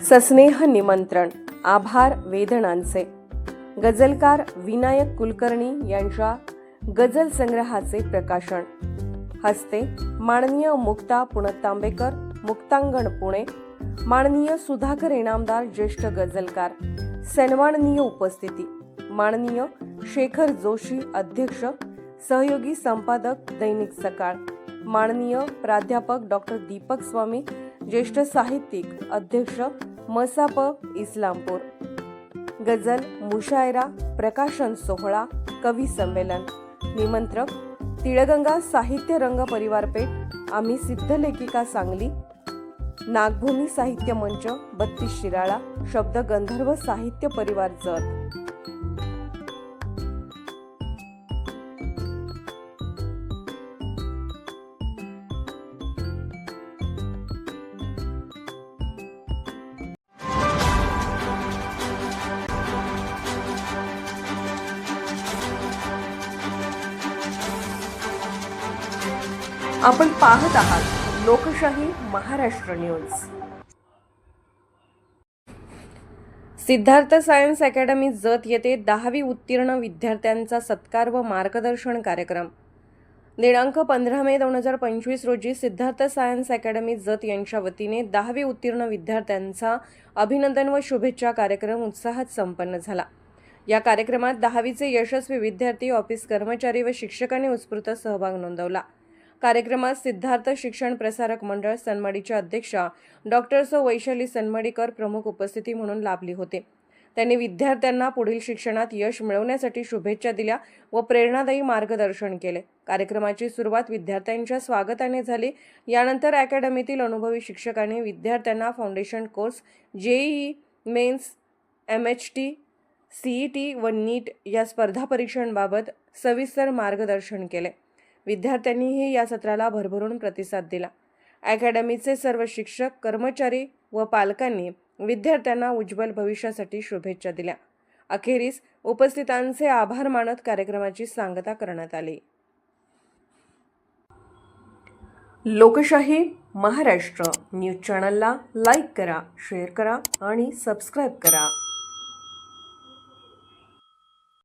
सस्नेह निमंत्रण आभार वेदनांचे. गझलकार विनायक कुलकर्णी यांच्या गझल संग्रहाचे प्रकाशन. हस्ते माननीय मुक्ता पुणतांबेकर मुक्तांगण पुणे. माननीय सुधाकर इनामदार ज्येष्ठ गझलकार. सन्माननीय उपस्थिती. माननीय शेखर जोशी अध्यक्ष सहयोगी संपादक दैनिक सकाळ. माननीय प्राध्यापक डॉक्टर दीपक स्वामी ज्येष्ठ साहित्यिक अध्यक्ष मसाप इस्लामपूर गझल मुशायरा प्रकाशन सोहळा कवी संमेलन निमंत्रक तिळगंगा साहित्य रंग परिवार पेठ आम्ही सिद्धलेखिका सांगली नागभूमी साहित्य मंच बत्तीस शिराळा शब्द गंधर्व साहित्य परिवार जत. आपण पाहत आहात Lokshahi Maharashtra news. Siddharth science academy Jat येथे दहावी उत्तीर्ण विद्यार्थ्यांचा सत्कार व मार्गदर्शन कार्यक्रम. दिनांक पंधरा मे दोन हजार पंचवीस रोजी सिद्धार्थ सायन्स अकॅडमी जत यांच्या वतीने दहावी उत्तीर्ण विद्यार्थ्यांचा अभिनंदन व शुभेच्छा कार्यक्रम उत्साहात संपन्न झाला. या कार्यक्रमात दहावीचे यशस्वी विद्यार्थी ऑफिस कर्मचारी व शिक्षकांनी उत्स्फूर्त सहभाग नोंदवला. कार्यक्रमात सिद्धार्थ शिक्षण प्रसारक मंडळ सनमडीच्या अध्यक्षा डॉक्टर सौ. वैशाली सनमडीकर प्रमुख उपस्थिती म्हणून लाभली होते. त्यांनी विद्यार्थ्यांना पुढील शिक्षणात यश मिळवण्यासाठी शुभेच्छा दिल्या व प्रेरणादायी मार्गदर्शन केले. कार्यक्रमाची सुरुवात विद्यार्थ्यांच्या स्वागताने झाली. यानंतर अकॅडमीतील अनुभवी शिक्षकांनी विद्यार्थ्यांना foundation course JEE mains M H T C E T व नीट या स्पर्धा परीक्षांबाबत सविस्तर मार्गदर्शन केले. विद्यार्थ्यांनीही या सत्राला भरभरून प्रतिसाद दिला. अकॅडमीचे सर्व शिक्षक कर्मचारी व पालकांनी विद्यार्थ्यांना उज्ज्वल भविष्यासाठी शुभेच्छा दिल्या. अखेरीस उपस्थितांचे आभार मानत कार्यक्रमाची सांगता करण्यात आली. लोकशाही महाराष्ट्र न्यूज चॅनलला लाईक करा शेअर करा आणि सबस्क्राईब करा.